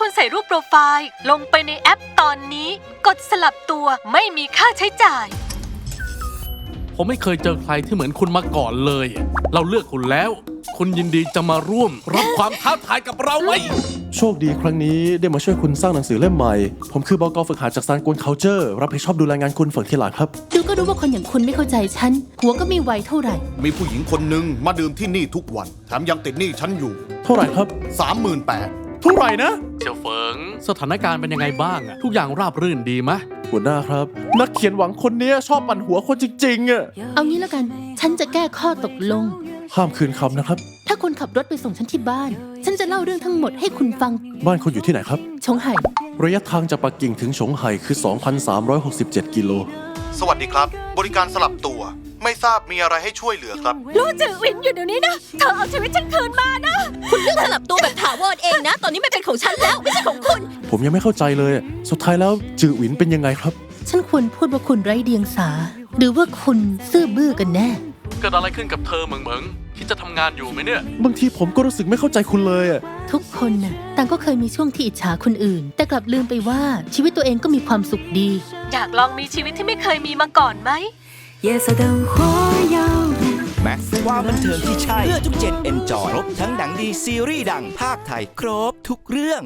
คุณใส่รูปโปรไฟล์ ลงไปในแอปตอนนี้ กดสลับตัวไม่มีค่าใช้จ่าย ผมไม่เคยเจอใครที่เหมือนคุณมาก่อนเลย เราเลือกคุณแล้ว คุณยินดีจะมาร่วม รับความท้าทายกับเราไหม โชคดีครั้งนี้ได้มาช่วยคุณสร้างหนังสือเล่มใหม่ ผมคือบกฝึกหัดจากซานกวนเคาเจอร์รับผิดชอบดูแลงานคุณฝั่งที่หลังครับ ดูก็รู้ว่าคนอย่างคุณไม่เข้าใจฉัน หัวก็ไม่ไวเท่าไหร่ มีผู้หญิงคนหนึ่งมาดื่มที่นี่ทุกวัน แถมยังติดหนี้ฉันอยู่ เท่าไหร่ครับ 38,000 เท่าไหร่นะเสี่ยวเฟิง สถานการณ์เป็นยังไงบ้างอะทุกอย่างราบรื่นดีไหมหัวหน้าครับ นักเขียนหวังคนนี้ชอบปั่นหัวคนจริงๆอะเอางี้แล้วกัน ฉันจะแก้ข้อตกลง ห้ามคืนคำนะครับ ถ้าคุณขับรถไปส่งฉันที่บ้าน ฉันจะเล่าเรื่องทั้งหมดให้คุณฟัง บ้านคุณอยู่ที่ไหนครับ ชงไห่ ระยะทางจากปักกิ่งถึงฉงไห่คือ 2,367 กิโล สวัสดีครับ บริการสลับตัว ไม่ทราบมีอะไรให้ช่วยเหลือครับรู้จือวินอยู่เดี๋ยวนี้นะ เธอเอาชีวิตฉันคืนมานะ คุณเลือกสลับตัวแบบถาวรเองนะ ตอนนี้มันเป็นของฉันแล้ว ไม่ใช่ของคุณ ผมยังไม่เข้าใจเลย สุดท้ายแล้วจือหวินเป็นยังไงครับ ฉันควรพูดว่าคุณไร้เดียงสา หรือว่าคุณซื่อบื้อกันแน่ เกิดอะไรขึ้นกับเธอเหมิงเหมิง คิดจะทำงานอยู่ไหมเนี่ย บางทีผมก็รู้สึกไม่เข้าใจคุณเลยอะ ทุกคนน่ะต่างก็เคยมีช่วงที่อิจฉาคนอื่น แต่กลับลืมไปว่าชีวิตตัวเองก็มีความสุขดี อยากลองมีชีวิตที่ไม่เคยมีมาก่อนไหม 夜色灯火耀眼。 แม็กซ์ความบันเทิงที่ใช่ เพื่อทุกเจนเอนจอย ครบทั้งหนังดีซีรีส์ดังภาคไทย ครบทุกเรื่อง